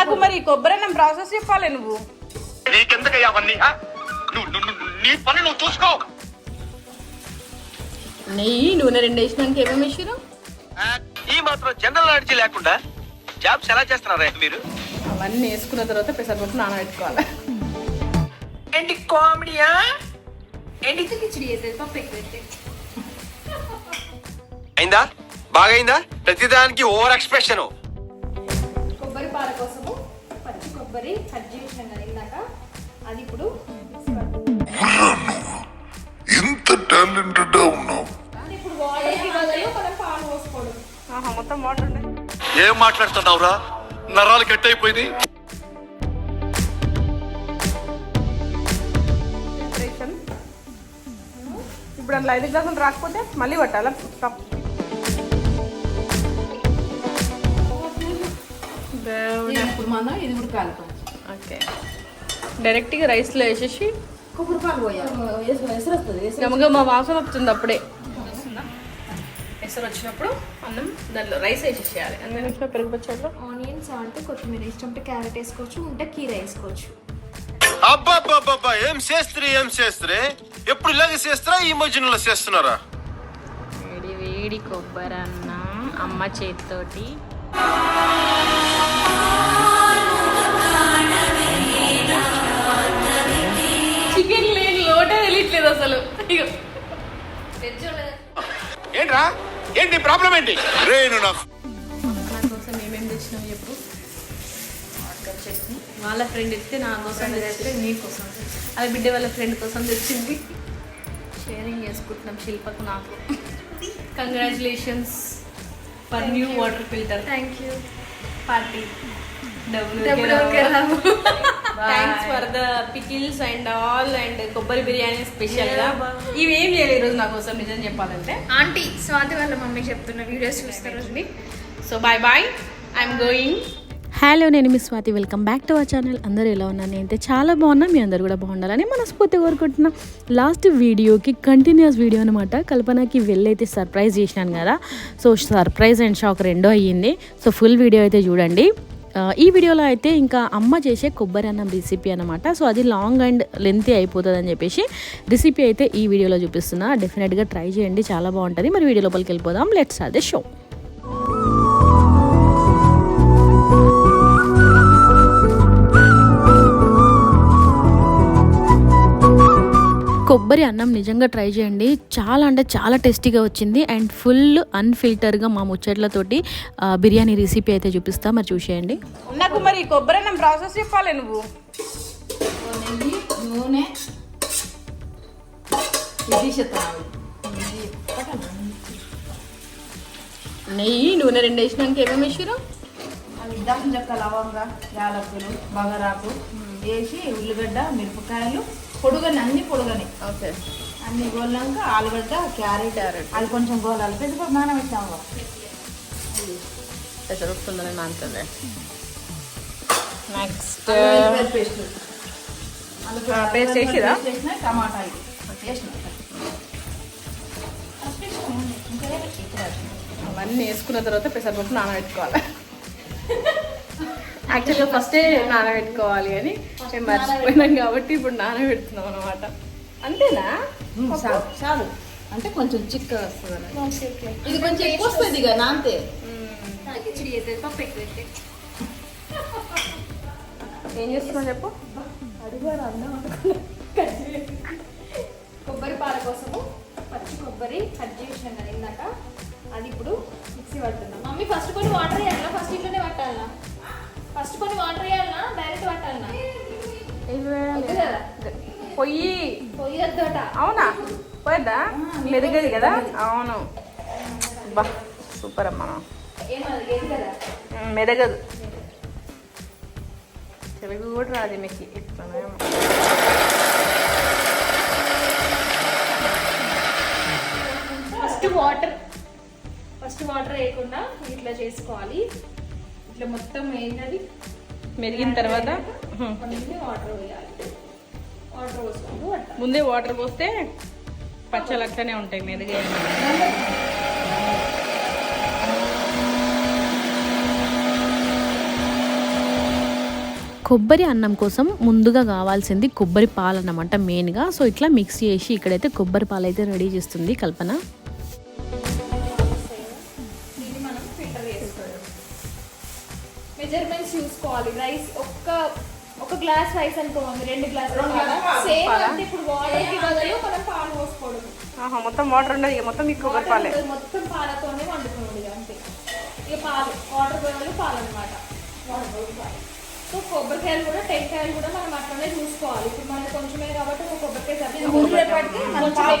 నాకు మరి కొబ్బరి అన్నం ప్రాసెస్ చెప్పాలి నువ్వు. నీకెందుకయ్యా అవన్నీ నీ పని నువ్వు చూసుకో. నెయ్యి నూనె రెండు వేసినాక ఏమేమి వేసిరు ఆ, ఈ మాత్రం జనరల్ నాలెడ్జ్ లేకుండా జాబ్స్ ఎలా చేస్తున్నారా మీరు? అవన్నీ వేసుకున్న తర్వాత పెసరపప్పు నానబెట్టుకోవాలి. ఏంటి కామెడీయా ఏంటి? కిచిడి పప్పు ఎక్కువ అయిందా? బాగైందా? ప్రతిదానికి ఓవర్ ఎక్స్ప్రెషన్. కొబ్బరి కట్ చేసినాం కదా ఇందాక. అది ఇప్పుడు. ఇంత టాలెంటెడ్ ఉన్నావు. అది ఇప్పుడు వాటర్కి బదులు మనం పాలు పోసుకోవడం. ఆహా మొత్తం వాటర్ ఉండే. ఏం మాట్లాడుతున్నావురా? నరాలు ప్రిపరేషన్ ఇప్పుడు అందులో ఐదు గ్లాసులు రాకపోతే మళ్ళీ పట్టాలా దేవుడా. ఇప్పుడు మనం ఇది కూడా కలపాలి ఓకే. డైరెక్ట్గా రైస్లో వేసేసి కొబ్బరి పాలు పోయాలి. వస్తుంది గమగమ వాసన వస్తుంది అప్పుడే. ఎసరు వచ్చినప్పుడు అన్నం దాంట్లో రైస్ వేసేసేయాలి. అన్నీ నిమిషం పెరుగు పచ్చడిలో? ఆనియన్స్ అంటే కొత్తిమీర ఇష్టం ఉంటే క్యారెట్ వేసుకోవచ్చు ఉంటే కీర వేసుకోవచ్చు. అబ్బాబ్బాబ్బా ఏం చేస్త్రీ ఏం చేస్త్రీ ఎప్పుడు ఇలాగే చేస్తారా ఈ మధ్యలో చేస్తున్నారా? వేడి వేడి కొబ్బరి అన్నం అమ్మ చేతితోటి. చికెన్ లేని లోటే తెలియట్లేదు అసలు. ఏంట్రా? ఏంటి ప్రాబ్లం ఏంటి? నా కోసం ఏమేమి తెచ్చినావు చెప్పు. వాళ్ళ ఫ్రెండ్ ఇస్తే నా కోసం తెస్తే నీ కోసం. అలా బిడ్డ వాళ్ళ ఫ్రెండ్ కోసం తెచ్చింది. షేరింగ్ చేసుకుంటున్నాం శిల్పకు నాకు. Congratulations for new water filter thank you party డబ్బులు. Thanks for the pickles and all and కొబ్బరి బిర్యానీ స్పెషల్గా. ఇవి ఏం చేయలేదు ఈరోజు నా కోసం నిజం చెప్పాలంటే. ఆంటీ స్వాతి వాళ్ళ మమ్మీ చెప్తున్న వీడియోస్ చూస్తారు అండి so bye bye I'm going hello నేను మీ Swathi. Welcome back to our channel అందరూ ఎలా ఉన్నారు? నేనైతే చాలా బాగున్నా. మీ అందరు కూడా బాగుండాలని మనస్ఫూర్తిగా కోరుకుంటున్నాం. లాస్ట్ వీడియోకి కంటిన్యూస్ వీడియో అనమాట కల్పనకి వెళ్ళైతే సర్ప్రైజ్ చేసినాను కదా. సో సర్ప్రైజ్ అండ్ షాక్ రెండో అయ్యింది. సో ఫుల్ వీడియో అయితే చూడండి. ఈ వీడియోలో అయితే ఇంకా అమ్మ చేసే కొబ్బరి అన్నం రెసిపీ అనమాట సో అది లాంగ్ అండ్ లెంతీ అయిపోతుంది అని చెప్పేసి రెసిపీ అయితే ఈ వీడియోలో చూపిస్తున్నా. డెఫినెట్గా ట్రై చేయండి చాలా బాగుంటుంది. మరి వీడియో లోపలికి వెళ్ళిపోదాం. లెట్స్ అదే షో కొబ్బరి అన్నం నిజంగా ట్రై చేయండి. చాలా అంటే చాలా టేస్టీగా వచ్చింది. అండ్ ఫుల్ అన్ఫిల్టర్గా మా ముచ్చట్లతోటి బిర్యానీ రెసిపీ అయితే చూపిస్తా. మరి చూసేయండి. నాకు మరి కొబ్బరి అన్నం ప్రాసెస్ చెప్పాలి నువ్వు? నెయ్యి నూనె. నెయ్యి నూనె రెండు వేసినాక ఏమేమి వేసిరు చెక్క లవంగా యాలకులు బగరాకు వేసి ఉల్లిగడ్డ మిరపకాయలు పొడుగని అన్ని పొడుగని. ఓకే. అన్ని గోళ్ళాక ఆలుగడ్డ క్యారెట్. అది కొంచెం గోలాలి. పెద్ద నానబెట్టాము పెసరు వస్తుందని నానుతుంది నెక్స్ట్ పేస్ట్ పేస్ట్ వేసిరా వేసిన టమాటా ఇది. వేసిన అవన్నీ వేసుకున్న తర్వాత పెసరపప్పు నానబెట్టుకోవాలి. యాక్చువల్గా ఫస్టే నానబెట్టుకోవాలి అని మేము మర్చిపోయినాం కాబట్టి ఇప్పుడు నానబెడుతున్నాం అనమాట అంతేనా? చాలు చాలు అంటే కొంచెం చిక్క వస్తుంది. ఇది కొంచెం ఎక్కువ వస్తుంది ఇక నాంతే కిచిడి అయితే పప్పు ఎక్కువ అయితే ఏం చేస్తున్నావు చెప్పు? కొబ్బరి పాల కోసము పచ్చి కొబ్బరి కట్ చేసినాం కదా ఇందాక. అది ఇప్పుడు మిక్సీ పడుతున్నాం. మమ్మీ ఫస్ట్ కొన్ని వాటర్ వేయాలా ఫస్ట్ ఇట్లనే పట్టాలనా? ఫస్ట్ కొన్ని వాటర్ వేయాలనా? డైరెక్ట్ పట్టాలనా? వద్దు కదా. పొయ్యి. పొయ్యొద్దట అవునా? పోయద్దా మెదగది కదా? అవును. బా సూపర్ అమ్మా. మెదగదు. తెలుగు కూడా రాదు మీకు ఇట్లనేమో ఫస్ట్ వాటర్. ఫస్ట్ వాటర్ వేయకుండా ఇట్లా చేసుకోవాలి. ఇట్లా మొత్తం ఏంటది? మెరిగిన తర్వాత వాటర్ వేయాలి వాటర్ పోసుకుంటూ ముందే వాటర్ పోస్తే పచ్చలు అట్లనే ఉంటాయి మెరుగే. కొబ్బరి అన్నం కోసం ముందుగా కావాల్సింది కొబ్బరి పాలు అన్నమాట మెయిన్గా సో ఇట్లా మిక్స్ చేసి ఇక్కడైతే కొబ్బరి పాలు అయితే రెడీ చేస్తుంది కల్పన. మెజర్మెంట్స్ చూసుకోవాలి. రైస్ ఒక్క ఒక గ్లాస్ రైస్ అనుకోవాలి రెండు గ్లాస్ సేమ్ అంటే ఇప్పుడు వాటర్కి బదులు మనం పాలు పోసుకోవడం. మొత్తం వాటర్ ఉండదు ఇక మొత్తం మీకు కొబ్బరి పాలే వాటర్ మొత్తం పాలతోనే వండుకోండి ఇక అంతే. ఇక పాలు వాటర్ బదులు పాలు. అనమాట సో కొబ్బరికాయలు కూడా టెంకాయలు కూడా మనం అట్లనే చూసుకోవాలి. ఇప్పుడు మనకి కొంచెమే కాబట్టి ఒక కొబ్బరికాయ సరిపోతుంది. ముదిరేపటికి మన కొంచెం పాలు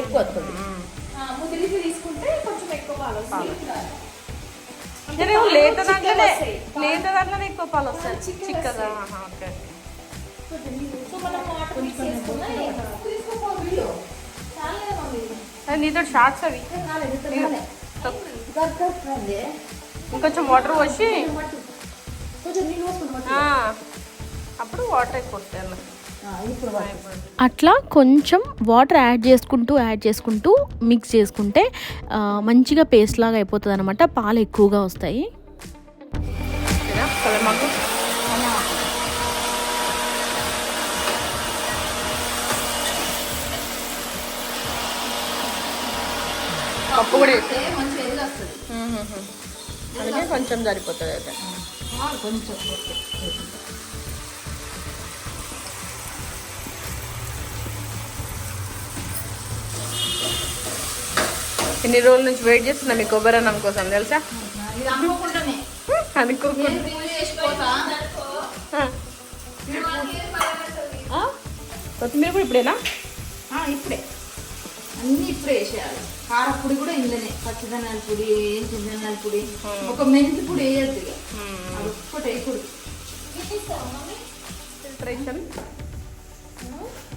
ఎక్కువ వస్తుంది. ఆ, ముదిరిసి తీసుకుంటే కొంచెం ఎక్కువ పాలు నువ్వు లేత దాంట్లోనే. లేత దాంట్లోనే ఎక్కువ పాలు వస్తాయి. ఆహా, ఓకే. నీతో షార్ట్స్ అవి. ఇంకొంచెం వాటర్ పోసి అప్పుడు వాటర్ ఎక్కువ వస్తాయి అన్న అట్లా కొంచెం వాటర్ యాడ్ చేసుకుంటూ యాడ్ చేసుకుంటూ మిక్స్ చేసుకుంటే మంచిగా పేస్ట్ లాగా అయిపోతుంది అనమాట పాలు ఎక్కువగా వస్తాయి. పప్పు కూడా కొంచెం సరిపోతుంది అయితే. కొంచెం. ఎన్ని రోజుల నుంచి వెయిట్ చేస్తున్నా మీ కొబ్బరి అన్నం కోసం తెలుసా? కొత్తిమీర కూడా ఇప్పుడేనా? ఇప్పుడే. అన్ని ఇప్పుడే వేసేయాలి. కారపొడి కూడా ఇందులోనే. పచ్చిదనాల పొడి ఏం చింతనాల పొడి ఒక మెంతి పొడి వేయద్దు ఇక. అది ఒక్కటి వేయకూడదు. ఫిల్టరేషన్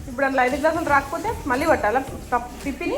ఇప్పుడు అందులో ఐదు గ్లాసులు రాకపోతే మళ్ళీ పట్టాలా కప్ పిప్పిని?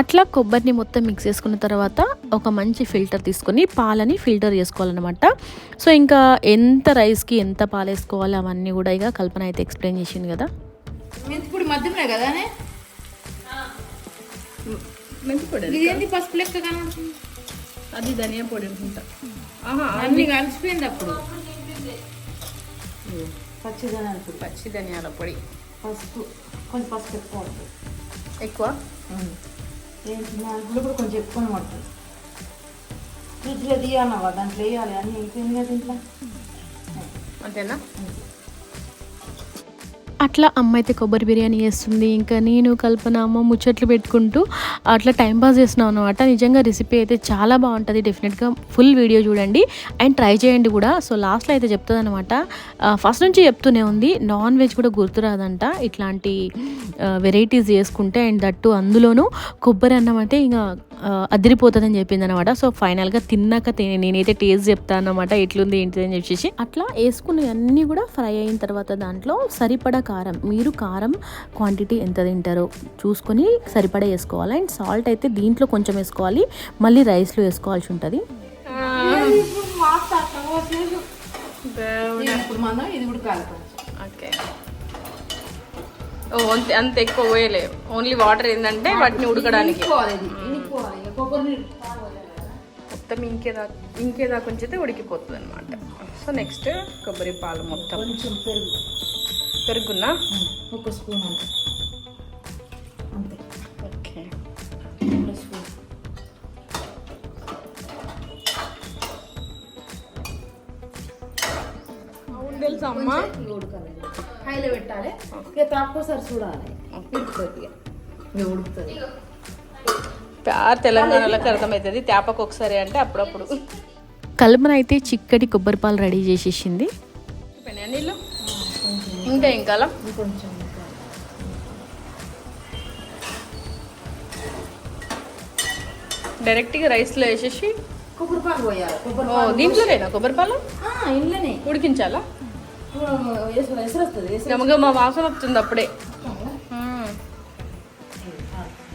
అట్లా కొబ్బరిని మొత్తం మిక్స్ చేసుకున్న తర్వాత ఒక మంచి ఫిల్టర్ తీసుకొని పాలని ఫిల్టర్ చేసుకోవాలన్నమాట. సో ఇంకా ఎంత రైస్కి ఎంత పాలు వేసుకోవాలి అవన్నీ కూడా ఇక కల్పన అయితే ఎక్స్ప్లెయిన్ చేసింది కదా. మెంతి పొడి మధ్యమే కదానే మెంతి పొడి ఇది ఏంటి పసుపు లెక్క కనబడుతుంది? అది ధనియా పొడి అనుకుంటా. అన్ని కలిసిపోయింది అప్పుడు. పచ్చిదనాల పొడి. పచ్చి ధనియాల పొడి. పసుపు. కొంచెం పసుపు ఎక్కువ ఎక్కువ? నాలుగులో కూడా కొంచెం ఎక్కువ పడుతుంది ఫ్రిడ్జ్లో తీయాలన్నవా దాంట్లో వేయాలి అన్నీ అయిపోయింది కదా ఇంట్లో. అంతేనా? అట్లా అమ్మ అయితే కొబ్బరి బిర్యానీ చేస్తుంది. ఇంకా నేను కల్పన అమ్మ ముచ్చట్లు పెట్టుకుంటూ అట్లా టైం పాస్ చేస్తున్నాం అనమాట నిజంగా రెసిపీ అయితే చాలా బాగుంటుంది. డెఫినెట్గా ఫుల్ వీడియో చూడండి. అండ్ ట్రై చేయండి కూడా. సో లాస్ట్లో అయితే చెప్తుంది అనమాట ఫస్ట్ నుంచి చెప్తూనే ఉంది. నాన్ వెజ్ కూడా గుర్తురాదంట. ఇట్లాంటి వెరైటీస్ చేసుకుంటే అండ్ దట్టు అందులోనూ కొబ్బరి అన్నం అంటే ఇంకా అదిరిపోతుందని చెప్పింది అనమాట సో ఫైనల్గా తిన్నాక తి- నేనైతే టేస్ట్ చెప్తాను అనమాట ఎట్లుంది ఏంటిది అని చెప్పేసి. అట్లా వేసుకున్నవన్నీ కూడా ఫ్రై అయిన తర్వాత దాంట్లో సరిపడా కారం మీరు కారం క్వాంటిటీ ఎంత తింటారో చూసుకొని సరిపడా వేసుకోవాలి. అండ్ సాల్ట్ అయితే దీంట్లో కొంచెం వేసుకోవాలి. మళ్ళీ రైస్లో వేసుకోవాల్సి ఉంటుంది. ఇప్పుడు మనం ఇది కూడా కాలిపోయింది ఓకే. ఓ అంత అంత ఎక్కువ పోయలే. ఓన్లీ వాటర్ ఏంటంటే వాటిని ఉడకడానికి. మొత్తం ఇంకేదా ఇంకేదా కొంచెం ఉడికిపోతుంది అనమాట సో నెక్స్ట్ కొబ్బరి పాలు మొత్తం. కొంచెం పెరుగు. పెరుగున్నా ఒక స్పూన్ అంత. అంతే. ఓకే. ఒక స్పూన్. తెలుసా అమ్మా? ఇక ఉడకాలి. హైలో పెట్టాలి. ఇక తక్కువసారి చూడాలి. ఉడుకుతుంది ఇక. తెలంగాణలోకి అర్థమవుతుంది. తేపకు ఒకసారి అంటే అప్పుడప్పుడు. కల్పన అయితే చిక్కటి కొబ్బరి పాలు రెడీ చేసేసింది. ఇంకా ఇంకా ఇంకా. డైరెక్ట్గా రైస్లో వేసేసి కొబ్బరి పాలు పోయాలి. కొబ్బరి ఓ దీంట్లోనేనా కొబ్బరి పాలు? ఆ, ఇంట్లోనే. ఉడికించాలా? ఎసురు గమగమ వాసన వస్తుంది అప్పుడే.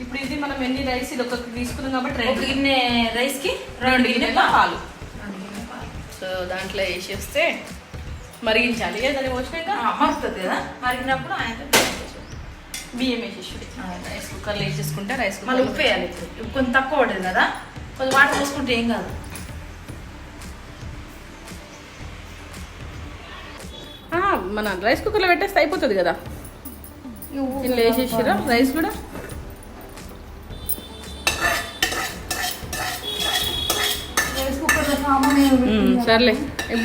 ఇప్పుడు ఇది మనం ఎన్ని రైస్ ఇది ఒక తీసుకున్నాం కాబట్టి రెండు. గిన్నె రైస్కి రెండు గిన్నెల? పాలు. రెండు గిన్నె పాలు. సో దాంట్లో వేసేస్తే మరిగించాలి. ఏ దాన్ని పోసినాక? ఆ, మరుగుతుంది కదా? మరిగినప్పుడు ఆయన బియ్యం వేసేసి రైస్ కుక్కర్లో వేసేసుకుంటే రైస్ మళ్ళీ కుక్కర్ ఉప్పు వేయాలి కొంచెం తక్కువ పడుతుంది కదా? కొంచెం వాటర్ పోసుకుంటే ఏం కాదు. మన రైస్ కుక్కర్లో పెట్టేస్తే అయిపోతుంది కదా? ఇందులో వేసేసిరా రైస్ కూడా రైస్ కుక్కర్లో సామాన్ మ్మ్, సర్లే.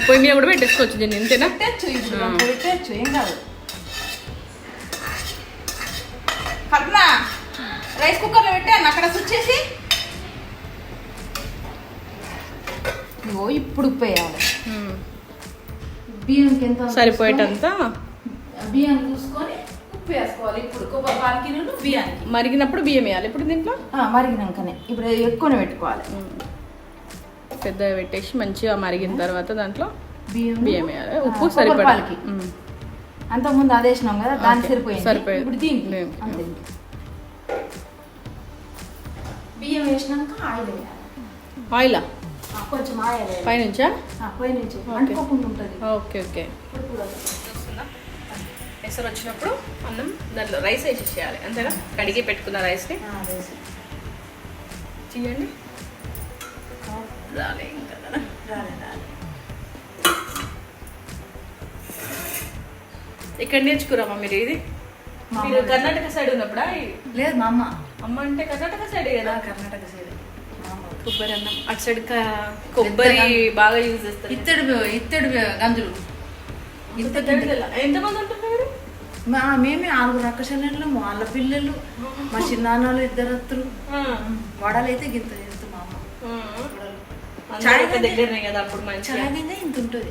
పొయ్యి మీద కూడా పెట్టేసుకోవచ్చు దీన్ని ఇంతేనా పెట్టచ్చు ఏం కాదు. కల్పన రైస్ కుక్కర్లో పెట్టాను అక్కడ స్విచ్ చేసి. ఇగో ఇప్పుడు ఉప్పు వేయాలి. బియ్యంకి ఎంత సరిపోయేటంత? బియ్యం చూసుకొని ఉప్పు వేసుకోవాలి ఇప్పుడు. కొబ్బరి బియ్యానికి. మరిగినప్పుడు బియ్యం వేయాలి. ఇప్పుడు దీంట్లో? మరిగినాకనే. ఇప్పుడు ఎక్కువనే పెట్టుకోవాలి. పెద్దగా పెట్టేసి మంచిగా మరిగిన తర్వాత దాంట్లో బియ్యం బియ్యం వేయాలి ఉప్పు కొబ్బరి సరిపడా. పాలకి. అంతకుముందు అది వేసినాం కదా దానికి ఓకే, సరిపోయింది. సరిపోయింది. ఇప్పుడు దీనికి. దీనికి. అంతే. బియ్యం వేసినాక ఆయిల్ వేయాలి. ఆయిలా? ఆ, కొంచెం ఆయిల్ పైనుంచా? ఆ, పై నుంచి అంటుకోకుండా ఉంటుంది ఓకే. ఓకే. ఎసరు వచ్చినప్పుడు అన్నం దాంట్లో రైస్ వేసేసేయాలి. అంతేనా? కడిగి పెట్టుకున్న రైస్ని. ఆ, వేసి. చేయండి రాలే ఇంకా. కదా రాలే, రాలే. ఇక్కడ నేర్చుకురామా మీరు ఇది? మా మీరు కర్ణాటక సైడ్ ఉన్నప్పుడా? లేదు మా అమ్మ. అమ్మ అంటే కర్ణాటక సైడ్ కదా? కర్ణాటక సైడ్. మా అమ్మ. కొబ్బరి అన్నం. అటు సైడ్ కొబ్బరి బాగా యూజ్ చేస్తారు. ఇత్తడి ఇత్తడి గంజులు. ఇంత ఎంతమంది ఉంటున్నారు మా మేమే ఆరుగురు అక్కచెల్లెళ్ళు వాళ్ళ పిల్లలు మా చిన్నాన్నలు ఇద్దరు అత్తలు వడలు అయితే గింత చేస్తూ మా అమ్మ. దగ్గరనే కదా అప్పుడు మంచి చాయ్ గింజ ఇంత ఉంటుంది.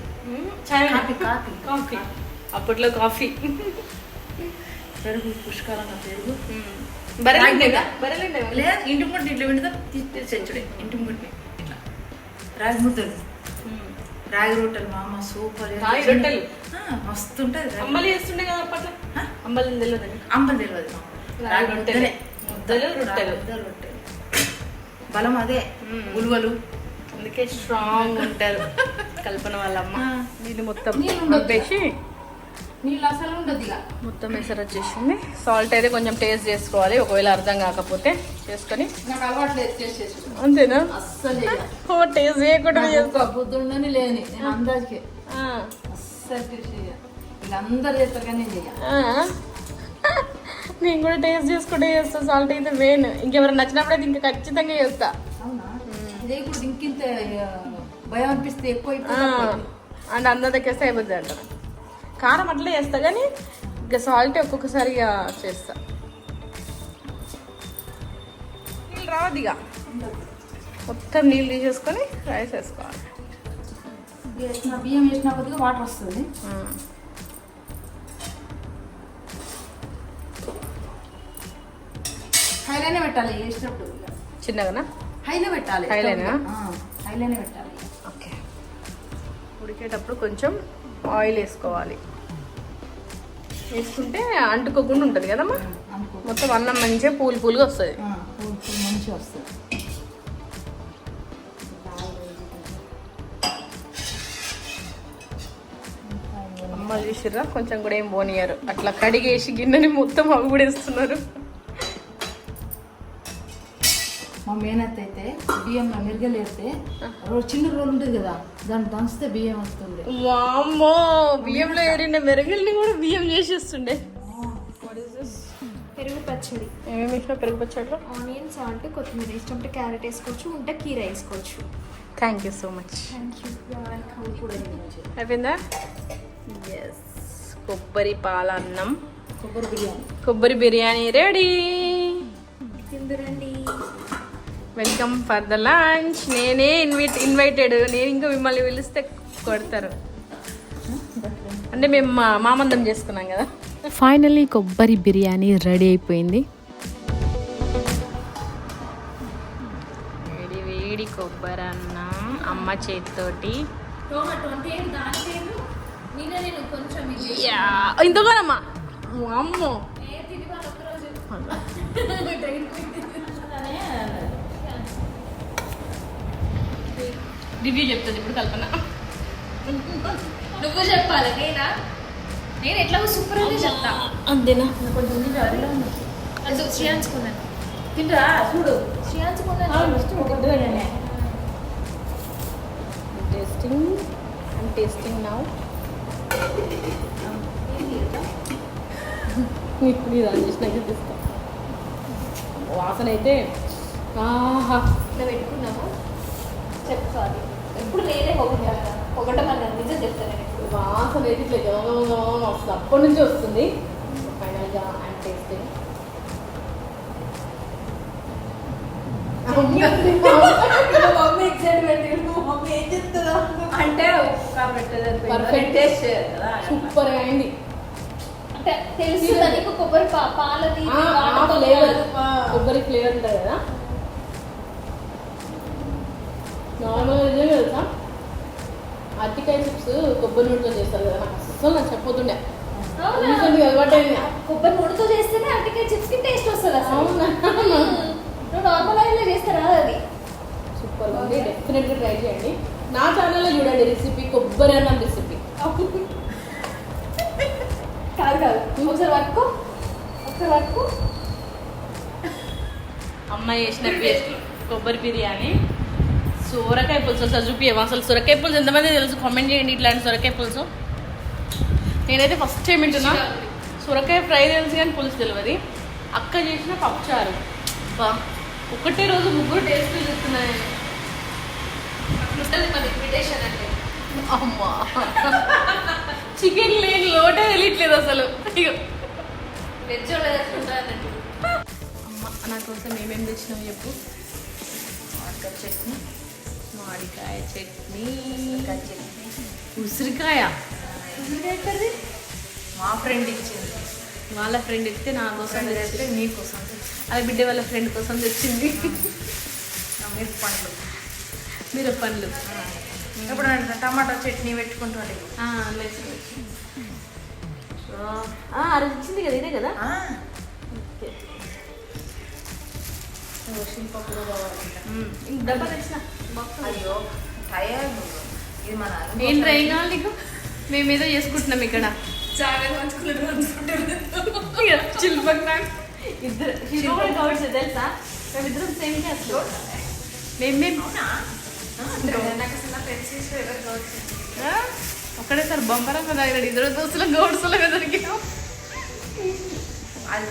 చాయ్ కాఫీ కాఫీ. కాఫీ. అప్పట్లో కాఫీ. పెరుగు పుష్కలంగా పెరుగు. బరెలుండేగా బరెలుండేగా లేదా ఇంటి ముట్టి ఇట్లా తెచ్చుడే ఇంటి ఇట్లా. రాగి ముద్దలు. రాగి రొట్టెలు మా అమ్మ సూపర్. రాగి రొట్టెలు? మస్తు ఉంటుంది అంబలి చేస్తుండే కదా అప్పట్లో? అంబలి తెలియదు అంబలి తెలియదు. రాగి రొట్టెలు. ముద్దలే. రొట్టెలు. రొట్టెలు. బలం అదే. ఉలువలు. అందుకే స్ట్రాంగ్ ఉంటారు. కల్పన వాళ్ళ అమ్మ ఆ. నీళ్ళు మొత్తం. పంపేసి నీళ్ళు అసలు ఉండదు ఇక మొత్తం ఎసరు వచ్చేసింది సాల్ట్ అయితే కొంచెం టేస్ట్ చేసుకోవాలి. ఒకవేళ అర్థం కాకపోతే చేసుకొని అంతేనా. ఓ టేస్ట్ చేయకుండా బుద్ధుండని లేని. నేను అందరికీ. చేస్తారు కానీ నేను కూడా టేస్ట్ చేసుకుంటే చేస్తా. సాల్ట్ అయితే వేను ఇంకెవరైనా నచ్చినప్పుడైతే ఇంకా ఖచ్చితంగా చేస్తా. కూడా ఇంకింత భయం అనిపిస్తే ఎక్కువ అండ్ అందరి దగ్గర అయిపోద్ది అంటారు. కారం అట్లే చేస్తా కానీ ఇంకా సాల్ట్ ఒక్కొక్కసారి చేస్తా. నీళ్ళు రావద్దు ఇక. మొత్తం నీళ్ళు తీసేసుకొని రైస్ వేసుకోవాలి. బియ్యం వేసిన కొద్దిగా వాటర్ వస్తుంది. హైలోనే పెట్టాలి వేసినప్పుడు. చిన్నగానా? హైలో పెట్టాలి. హైలోనా? హైలోనే పెట్టాలి. ఓకే. ఉడికేటప్పుడు కొంచెం ఆయిల్ వేసుకోవాలి. వేసుకుంటే అంటుకోకుండా ఉంటుంది కదమ్మా? మొత్తం అన్నం మంచిగా పూలు పూలుగా వస్తుంది. మంచిగా వస్తుంది. అమ్మ చూసిర్రా? కొంచెం కూడా ఏం పోనీయారు. అట్లా కడిగేసి గిన్నెని మొత్తం అవి కూడా వేస్తున్నారు. మా మేనత్త అయితే బియ్యంలో మిరగలు వేస్తే చిన్న రోలు ఉంటుంది కదా దాన్ని దంచితే బియ్యం వస్తుంది. వామ్మో బియ్యంలో ఏరిన మెరగల్ని కూడా బియ్యం చేసేస్తుండే. పెరుగు పచ్చడి. ఏమేమి వేసినా పెరుగు పచ్చడిలో? ఆనియన్ సాల్ట్ కొత్తిమీర ఇష్టం క్యారెట్ వేసుకోవచ్చు ఉంటే కీర వేసుకోవచ్చు. థ్యాంక్ యూ సో మచ్ అయిపోయిందా ఎస్ కొబ్బరి పాల అన్నం. కొబ్బరి బిర్యానీ. కొబ్బరి బిర్యానీ రెడీ. తిందురండి. వెల్కమ్ ఫర్ ద లంచ్ నేనే ఇన్వైట్ ఇన్వైటెడ్ నేను ఇంకా మిమ్మల్ని పిలిస్తే కొడతారు. అంటే మేము మా మామందం చేసుకున్నాం కదా. ఫైనల్లీ కొబ్బరి బిర్యానీ రెడీ అయిపోయింది. వేడి వేడి కొబ్బరి అన్నం అమ్మ చేతితోటి. ఇంతగానమ్మా అమ్మో ఏ తిని వాళ్ళు ఒక్కరోజు రివ్యూ చెప్తుంది ఇప్పుడు కల్పన. నువ్వు చెప్పాలి నేనా? నేను ఎట్లా సూపర్ అని చెప్తా. అంతేనా అది శ్రీయాంచుకున్నాను తింటా చూడు. శ్రీయాంచుకున్నాను టేస్టింగ్ అండ్ టేస్టింగ్ నౌ నీ దాని చేసినాక చూపిస్తా వాసన అయితే ఆహా. ఇట్లా పెట్టుకున్నాము చెప్తాను ఎప్పుడు నేనే పొగటం అన్నది నిజం చెప్తాను నేను ఎప్పుడు. వాసన అయితే ఇట్లా వస్తుంది. అప్పటి నుంచి వస్తుంది. ఫైనల్గా and tasting mummy excitement mummy ఏం చెప్తుందా అంటే. టేస్ట్ అయింది. నీకు కొబ్బరి పాలది. కొబ్బరి ఫ్లేవర్ ఉంటుంది కదా. నార్మల్గా నిజంగా తెలుసా? అరటికాయ చిప్స్ కొబ్బరి నూనెతో చేస్తారు కదా. నాకు అస్సలు నాకు చెప్పొద్దుండే అవునా? రీసెంట్గా అలవాటైంది. కొబ్బరి నూనెతో చేస్తేనే అరటికాయ చిప్స్కి టేస్ట్ వస్తుంది? అసలు అవునా? నువ్వు నార్మల్ ఆయిల్ చేస్తారా అది? సూపర్ ఉంది. డెఫినెట్గా ట్రై చేయండి. నా ఛానల్లో చూడండి రెసిపీ కొబ్బరి అన్నం రెసిపీ కాదు కాదు. ఒకసారి పట్టుకో. ఒకసారి పట్టుకో. అమ్మ చేసిన కొబ్బరి బిర్యానీ. సొరకాయ పులుసు అసలు చూపియమా అసలు సొరకాయ పులుసు ఎంతమంది తెలుసు? కామెంట్ చేయండి ఇట్లాంటి సొరకాయ పులుసు. నేనైతే ఫస్ట్ టైం వింటున్నా. సొరకాయ ఫ్రై తెలుసు కానీ పులుసు తెలియదు అక్క చేసిన పప్పుచారు. బా ఒకటే రోజు ముగ్గురు టేస్ట్ చూస్తున్నాయి. అమ్మా. చికెన్ లేని లోటే తెలియట్లేదు అసలు. అమ్మ నా కోసం ఏమేమి తెచ్చినావు చెప్పు. మామిడికాయ చట్నీ. మామిడికాయ చట్నీ. ఉసిరికాయ. ఎక్కడిది మా ఫ్రెండ్ ఇచ్చింది. వాళ్ళ ఫ్రెండ్ ఇస్తే నా కోసం తెస్తే నీ కోసం అది బిడ్డ వాళ్ళ ఫ్రెండ్ కోసం తెచ్చింది. మీరు పండ్లు. మీరు పండ్లు. ఇప్పుడు టమాటా చట్నీ అది ఇచ్చింది కదా ఇదే కదా? అయ్యో టైర్ ఇది మన ఏం ట్రై కావాలి నీకు? మేమేదో చేసుకుంటున్నాం ఇక్కడ. మంచుకున్నాడు చిల్పక్ నాకు. ఇద్దరు శిల్పక్ కావచ్చు తెలుసా? మేమిద్దరం సేమ్ చేస్తాం మేమేం నాకు అసలు ఫ్రెండ్స్ ఎవరు కావచ్చు ఒక్కడేసారి బంపరంగా తాగినాడు ఇద్దరు దోస్తుల గౌడ్సులుగా దొరికాం అది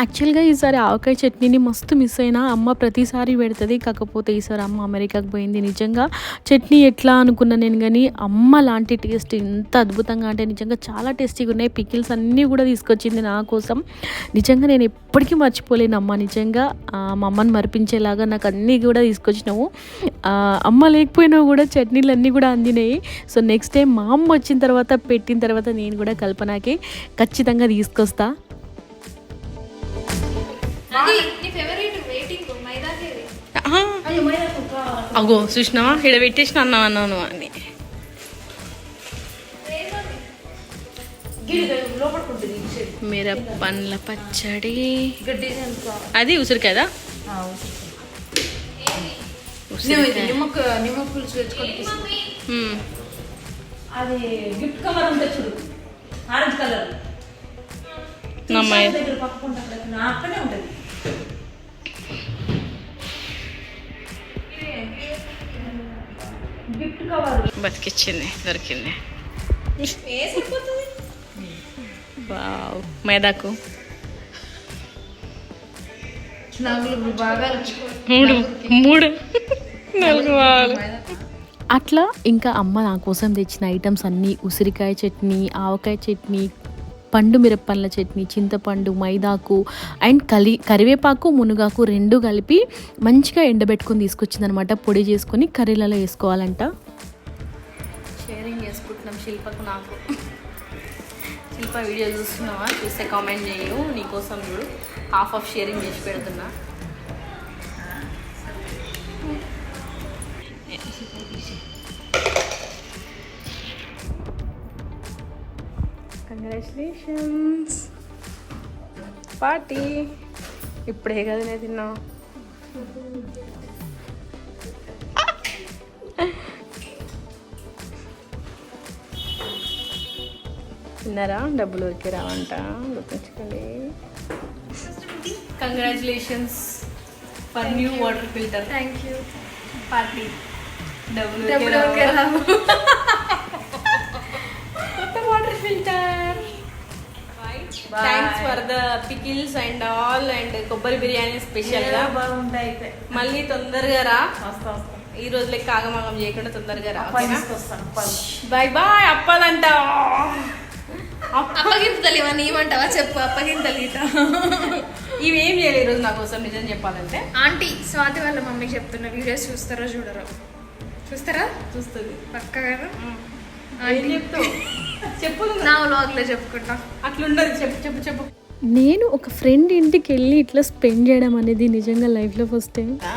యాక్చువల్గా ఈసారి ఆవకాయ చట్నీని మస్తు మిస్ అయినా అమ్మ ప్రతిసారి పెడుతుంది. కాకపోతే ఈసారి అమ్మ అమెరికాకి పోయింది. నిజంగా చట్నీ ఎట్లా అనుకున్నా నేను కానీ అమ్మ లాంటి టేస్ట్ ఎంత అద్భుతంగా అంటే నిజంగా చాలా టేస్టీగా ఉన్నాయి. పికిల్స్ అన్నీ కూడా తీసుకొచ్చింది నా కోసం. నిజంగా నేను ఎప్పటికీ మర్చిపోలేను అమ్మ నిజంగా మా అమ్మని మరిపించేలాగా నాకు అన్నీ కూడా తీసుకొచ్చినావు. అమ్మ లేకపోయినా కూడా చట్నీలు అన్నీ కూడా అందినాయి. సో నెక్స్ట్ టైం మా అమ్మ వచ్చిన తర్వాత పెట్టిన తర్వాత నేను కూడా కల్పనకి ఖచ్చితంగా తీసుకొస్తాను అగో చూసినావా? ఇక్కడ పెట్టేసిన అన్నావు అన్నాను అని. మిర పండ్ల పచ్చడి. అది ఉసిరికాయ. నిమ్మక నిమ్మ. అది గిఫ్ట్ కవర్ చూడు. Orange colour. అక్కడ ఉంటుంది. బతికిచ్చింది దొరికింది. వావ్. మైదాకు. మూడు మూడు. నాలుగు అట్లా ఇంకా అమ్మ నా కోసం తెచ్చిన ఐటమ్స్ అన్నీ ఉసిరికాయ చట్నీ ఆవకాయ చట్నీ పండు మిరప్పండ్ల చట్నీ చింతపండు మైదాకు అండ్ కలి కరివేపాకు మునుగాకు రెండు కలిపి మంచిగా ఎండబెట్టుకొని తీసుకొచ్చిందనమాట. పొడి చేసుకొని కర్రీలలో వేసుకోవాలంట. షేరింగ్ చేసుకుంటున్నాం శిల్పకు నాకు. శిల్ప వీడియో చూస్తున్నావా? చూస్తే కామెంట్ చేయు. నీకోసం చూడు. హాఫ్ ఆఫ్ షేరింగ్ చేసి పెడుతున్నా. కంగ్రాచులేషన్స్ పార్టీ ఇప్పుడే కదా నేను తిన్నావు. తిన్నారా? డబ్బులు ఊరికే రావంట. గుర్తుంచుకోండి. Congratulations for new water filter thank you party డబ్బులు డబ్బులు ఊరికే రావు. కొత్త water filter thanks for the pickles and all and కొబ్బరి బిర్యానీ స్పెషల్గా. బాగుంటాయి మళ్ళీ తొందరగా రా. వస్తా వస్తా. ఈ రోజు లెక్క ఆగమాగం చేయకుండా తొందరగా రా బాయ్ బాయ్ అప్పాలంట. అప్పగింతలు ఇవన్నీ ఏమంటావా చెప్పు అప్పగింతలు గీత ఇవి ఏం చేయలేదు ఈరోజు నా కోసం నిజం చెప్పాలంటే. ఆంటీ స్వాతి వాళ్ళ మమ్మీకి చెప్తున్నా వీడియోస్ చూస్తారో చూడరో? చూస్తారా? చూస్తుంది. పక్కగా ఏం చెప్తావు? చెప్పు. నా వ్లాగ్లో చెప్పుకుంటా. అట్లుండదు. చెప్పు చెప్పు చెప్పు. నేను ఒక ఫ్రెండ్ ఇంటికి వెళ్ళి ఇట్లా స్పెండ్ చేయడం అనేది నిజంగా లైఫ్లో ఫస్ట్ టైం ఆ,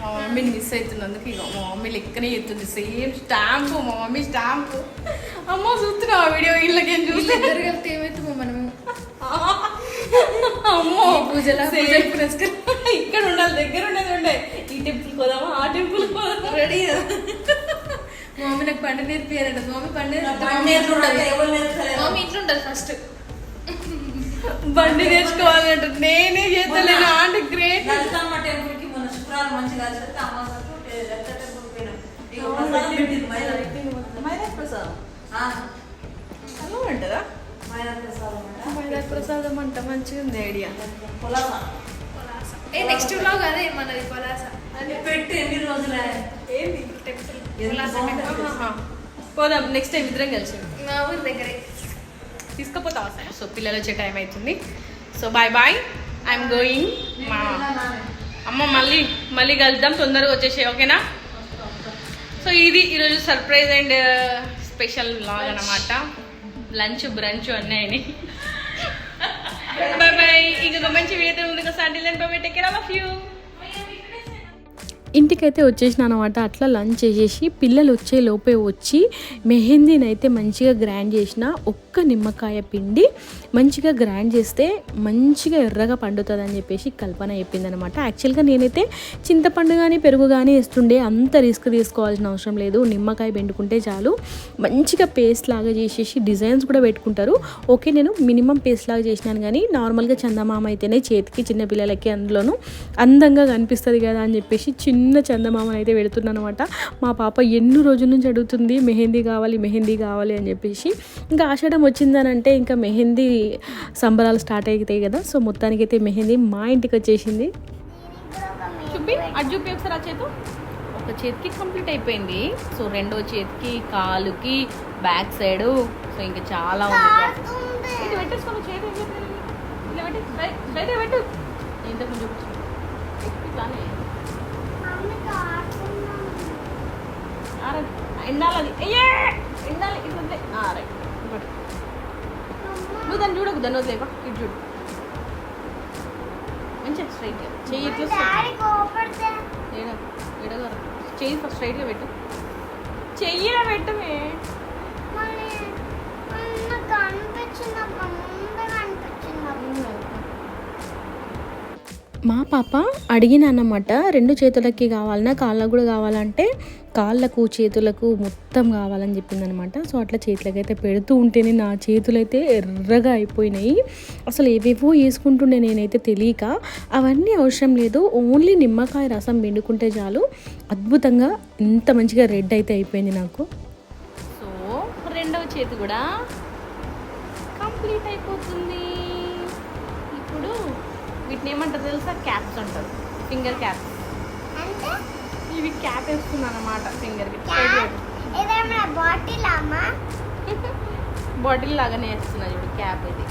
మా మమ్మీని మిస్ అవుతున్నందుకు ఇక మా మమ్మీ లెక్కనే చెప్తుంది. సేమ్ స్టాంపు మా మమ్మీ స్టాంపు అమ్మ చూస్తున్నా ఆ వీడియో వీళ్ళకేం చూస్తే? కలిపితే ఏమవుతుందో మనము? అమ్మో పూజలా Same. పూజలు. పురస్కారం ఇక్కడ ఉండాలి దగ్గర ఉండేది ఉండే ఈ టెంపుల్ పోదామా? ఆ టెంపుల్ పోదామా? రెడీ మా మమ్మీ నాకు పండు నేర్పియాలంట. మా మమ్మీ పండు మమ్మీ ఇంట్లో ఉంటుంది ఫస్ట్ బండి నేర్చుకోవాలంటే. నేనే చేస్తలేను ఆంటీ గ్రేట్ లలితమ్మ టెంపుల్కి మన శుక్రవారం మంచిగా కలిసి అమాసకు లలిత టెంపుల్ పోయినాం. ఇక ప్రసాదం పెట్టింది మైదా ప్రసాదం? ఆ, అలా ఉంటుందా మైదా ప్రసాదం అంట. మైదా ప్రసాదం అంట. మంచిగా ఉంది ఐడియా. పులాస. ఏ నెక్స్ట్ వ్లాగ్ అదే మనది పలాస. పెట్టి ఎన్ని రోజులే. ఏంది? టెంపుల్. బాగుంటుంది. ఆహా. పోదాం నెక్స్ట్ టైం ఇద్దరం కలిసి మా ఊరి దగ్గరే. తీసుకుపోతావా సార్ సో పిల్లలు వచ్చే టైం అవుతుంది. So bye bye I'm going మా అమ్మ మళ్ళీ మళ్ళీ కలుద్దాం. తొందరగా వచ్చేసి ఓకేనా? సో ఇది ఈరోజు సర్ప్రైజ్ అండ్ స్పెషల్ లాగ్ అనమాట లంచ్ బ్రంచ్ అన్నీ బాయ్ బాయ్ ఇంకొక మంచి వీడియో ముందుగా సాటిల్ and bye take care of you ఇంటికైతే వచ్చేసిన అనమాట అట్లా లంచ్ చేసేసి పిల్లలు వచ్చే లోపే వచ్చి మెహందీని అయితే మంచిగా గ్రైండ్ చేసిన ఒక్క నిమ్మకాయ పిండి మంచిగా గ్రైండ్ చేస్తే మంచిగా ఎర్రగా పండుతుంది అని చెప్పేసి కల్పన చెప్పింది అనమాట యాక్చువల్గా నేనైతే చింతపండు కానీ పెరుగు కానీ వేస్తుండే అంత రిస్క్ తీసుకోవాల్సిన అవసరం లేదు. నిమ్మకాయ పెండుకుంటే చాలు. మంచిగా పేస్ట్ లాగా చేసేసి డిజైన్స్ కూడా పెట్టుకుంటారు. ఓకే నేను మినిమం పేస్ట్ లాగా చేసినాను కానీ నార్మల్గా చందమామ అయితేనే చేతికి చిన్నపిల్లలకి అందులోనూ అందంగా కనిపిస్తుంది కదా అని చెప్పేసి చిన్న చిన్న చందమామని అయితే పెడుతున్నాను అనమాట మా పాప ఎన్ని రోజుల నుంచి అడుగుతుంది మెహందీ కావాలి మెహందీ కావాలి అని చెప్పేసి. ఇంకా ఆషాఢం వచ్చిందనంటే ఇంకా మెహందీ సంబరాలు స్టార్ట్ అవుతాయి కదా సో మొత్తానికి అయితే మెహందీ మా ఇంటికి వచ్చేసింది. చూపి చూపి ఒకసారి చేతు. ఒక చేతికి కంప్లీట్ అయిపోయింది. సో రెండో చేతికి కాలుకి బ్యాక్ సైడ్. సో ఇంకా చాలా ఉంది. పెట్టేసుకోను చేతి ఇలా పెట్టు. ఇంతకు ముందు ఇట్లానే ఎండాలి వదిలే. రైట్ ఇంకోటి. నువ్వు దాన్ని చూడకు దాన్ని వదిలేవా ఇటు చూడు. మంచిగా స్ట్రైట్ చెయ్యి ఇట్లా ఎడగర చెయ్యి ఫస్ట్ స్ట్రైట్గా పెట్టు. చెయ్యిలో పెట్టమే. మా పాప అడిగినానమాట రెండు చేతులకి కావాలన్నా కాళ్ళకు కూడా కావాలంటే కాళ్ళకు చేతులకు మొత్తం కావాలని చెప్పిందనమాట. సో అట్లా చేతులకైతే అయితే పెడుతూ ఉంటేనే నా చేతులు అయితే ఎర్రగా అయిపోయినాయి. అసలు ఏవేవో వేసుకుంటుండే నేనైతే తెలియక అవన్నీ అవసరం లేదు. ఓన్లీ నిమ్మకాయ రసం పిండుకుంటే చాలు. అద్భుతంగా ఇంత మంచిగా రెడ్ అయితే అయిపోయింది నాకు. సో రెండవ చేతి కూడా కంప్లీట్ అయిపోతుంది. ఇప్పుడు వీటిని ఏమంటారు తెలుసా? క్యాప్స్ అంటారు. Finger caps. ఇవి క్యాప్ వేస్తున్నాను అనమాట ఇదేమన్నా బాటిల్ అమ్మా? బాటిల్ లాగానే వేస్తున్నా చూడు క్యాప్ ఇది.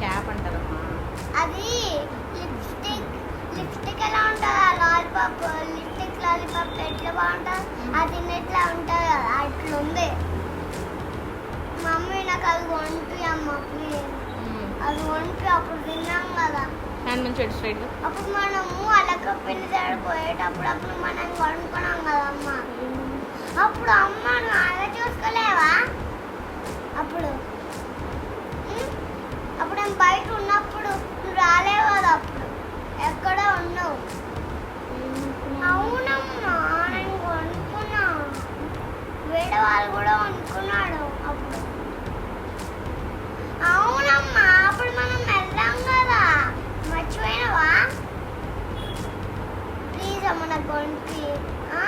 క్యాప్ అంటారమ్మా. అది లిప్స్టిక్. లిప్స్టిక్ ఎలా ఉంటుందా? లాలీపాప్ లిప్స్టిక్ లాలీపాప్ ఎట్లా బాగుంటుంది? అది ఎట్లా ఉంటుంది? అట్లా ఉంది. మమ్మీ నాకు అది వంపి అమ్మ అది వంపి అప్పుడు తిన్నాం కదా. హ్యాండ్ మంచి స్ట్రైట్గా అప్పుడు మనము అలక పిండి పోయేటప్పుడు అప్పుడు మనం కొనుక్కున్నాం కదా అమ్మ అప్పుడు అమ్మ నువ్వు అలా చూసుకోలేవా? అప్పుడు ఉం? అప్పుడు నేను బయట ఉన్నప్పుడు నువ్వు రాలేవు కదా అప్పుడు ఎక్కడ ఉన్నావు అవునమ్మా నేను కొనుక్కున్నా వేరే వాళ్ళు కూడా కొనుక్కున్నాడు అప్పుడు మన కొంటికి ఆ?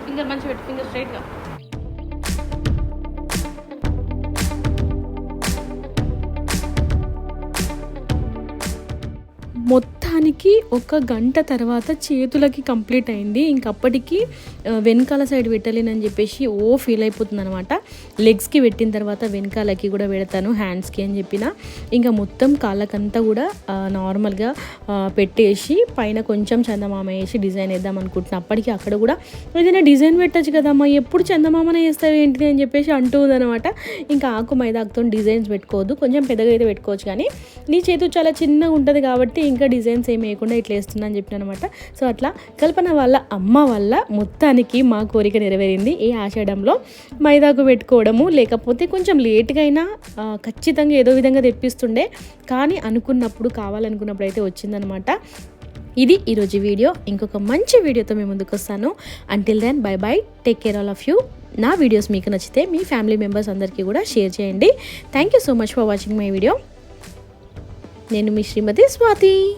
ఫింగర్ మంచి పెట్టు ఫింగర్ స్ట్రైట్గా మొత్తానికి ఒక గంట తర్వాత చేతులకి కంప్లీట్ అయింది. ఇంకప్పటికి వెనకాల సైడ్ పెట్టలేనని చెప్పేసి ఓ ఫీల్ అయిపోతుంది అనమాట లెగ్స్కి పెట్టిన తర్వాత వెనకాలకి కూడా పెడతాను హ్యాండ్స్కి అని చెప్పిన. ఇంకా మొత్తం కాళ్ళకంతా కూడా నార్మల్గా పెట్టేసి పైన కొంచెం చందమామ వేసి డిజైన్ వేద్దాం అనుకుంటున్నాను అప్పటికి అక్కడ కూడా ఏదైనా డిజైన్ పెట్టచ్చు కదమ్మా ఎప్పుడు చందమామనే వేస్తావు ఏంటిది అని చెప్పేసి అంటూ అనమాట ఇంకా ఆకు మైదాకుతో డిజైన్స్ పెట్టుకోవద్దు కొంచెం పెద్దగా అయితే పెట్టుకోవచ్చు కానీ నీ చేతు చాలా చిన్నగా ఉంటుంది కాబట్టి ఇంకా డిజైన్స్ ఏమి వేయకుండా ఇట్లా వేస్తున్నా అని చెప్పిన అనమాట. సో అట్లా కల్పన వాళ్ళ అమ్మ వల్ల మొత్తానికి మా కోరిక నెరవేరింది. ఈ ఆషాఢంలో మైదాకు పెట్టుకోవడము లేకపోతే కొంచెం లేట్గా అయినా ఖచ్చితంగా ఏదో విధంగా తెప్పిస్తుండే. కానీ అనుకున్నప్పుడు కావాలనుకున్నప్పుడు అయితే వచ్చిందనమాట. ఇది ఈరోజు వీడియో. ఇంకొక మంచి వీడియోతో మేము ముందుకు వస్తాను. Until then bye bye take care all of you నా వీడియోస్ మీకు నచ్చితే మీ ఫ్యామిలీ మెంబర్స్ అందరికీ కూడా షేర్ చేయండి. Thank you so much for watching my video నేను మీ శ్రీమతి స్వాతి.